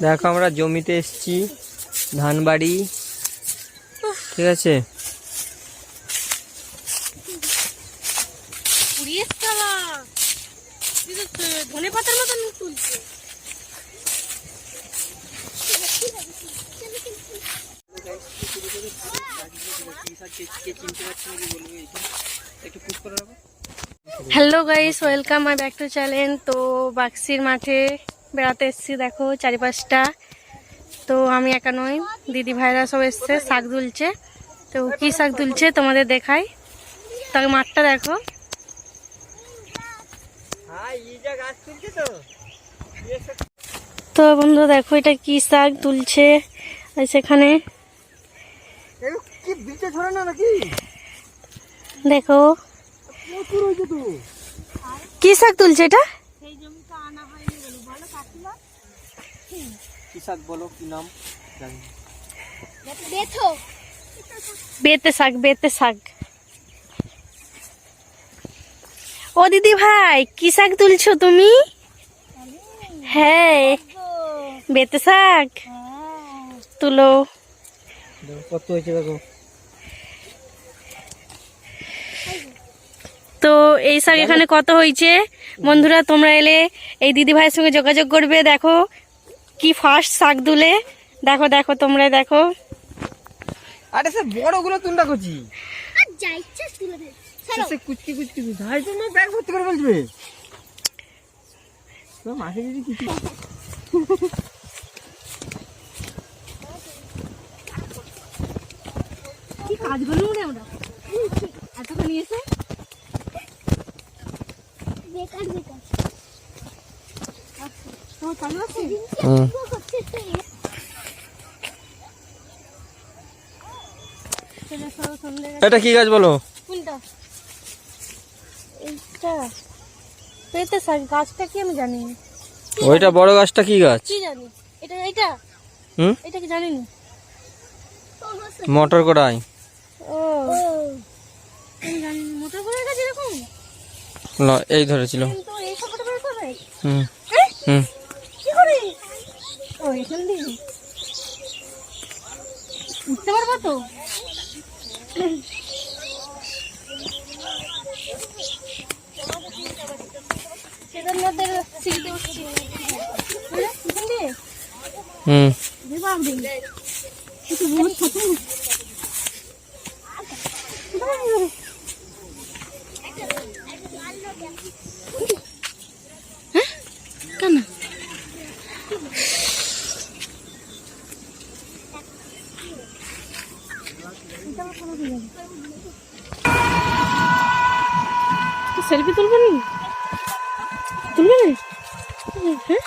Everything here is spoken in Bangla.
দেখো আমরা জমিতে এসছি ধান বাড়ি ঠিক আছে hello guys welcome my back to channel তো বাক্সির মাঠে বেড়াতে এসেছি দেখো চারিপাশটা। তো আমি একা নই দিদি ভাইরা সব এসছে শাক তুলছে তো কি শাক তুলছে তোমাদের দেখাই। তবে মাঠটা দেখো। তো। বন্ধু দেখো এটা কি শাক তুলছে আর সেখানে দেখো। কি শাক তুলছে এটা? কি শাক বলো কি নাম? জানি না। বেতে শাক বেতে শাক। ও দিদি ভাই কি শাক তুলছো তুমি? হ্যাঁ বেতে শাক। তুলো। কত হয়েছে দেখো। তো এই শাক এখানে কত হয়েছে? বন্ধুরা তোমরা এলে এই দিদি ভাইয়ের সঙ্গে যোগাযোগ করবে দেখো। কি ফার্স্ট শাক তুলে দেখো দেখো তোমরা দেখো। আরে সে বড়গুলো তুলটা করছি যা ইচ্ছা তুলে দে। সে কুচকি কুচকি ধাই তো ব্যাগ ভর্তি করে ফেলবে। তো মাকে যদি কিছু কি কাজ এতখানি এসে বেকার বেকার তোমার চালু আছে হুম সেটা সব সন্ধে এটা কি গাছ বলো? গাছটা কি আমি জানি? ওইটা বড় গাছটা কি গাছ? কি জানি? এটা এটা হুম? এটা কি জানি না? মটর কড়াই। ও। আমি জানি মোটর করে গেছে এরকম? না এই ধরেছিল। হুম। হ্যাঁ? হুম। ও এখান উঠতে পারব তো? সেটার মধ্যে সিঁড়িতে উঠছি। হ্যাঁ? হুম। কিছু বহুত ছোট কেন সেলফি তুলবেন তুলবেন হ্যাঁ?